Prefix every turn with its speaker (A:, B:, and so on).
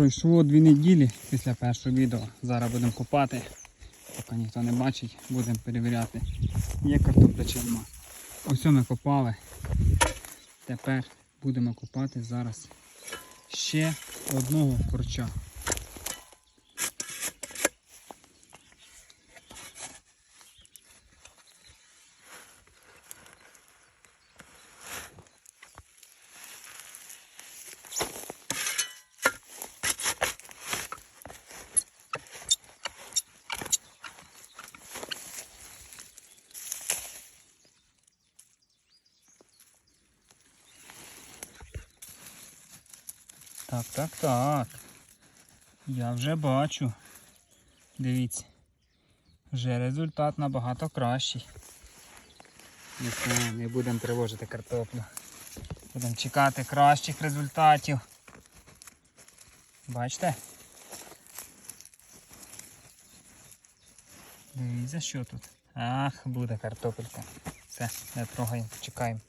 A: Пройшло дві неділі після першого відео. Зараз будемо копати. Поки ніхто не бачить, будемо перевіряти. Є картопля чи нема. Ось ми копали. Тепер будемо копати зараз ще одного корча. Так, так, так. Я вже бачу. Дивіться. Вже результат набагато кращий. Не, будемо тривожити картоплю. Будемо чекати кращих результатів. Бачите? Дивіться, що тут. Ах, буде картопелька. Все, не трогаємо, чекаємо.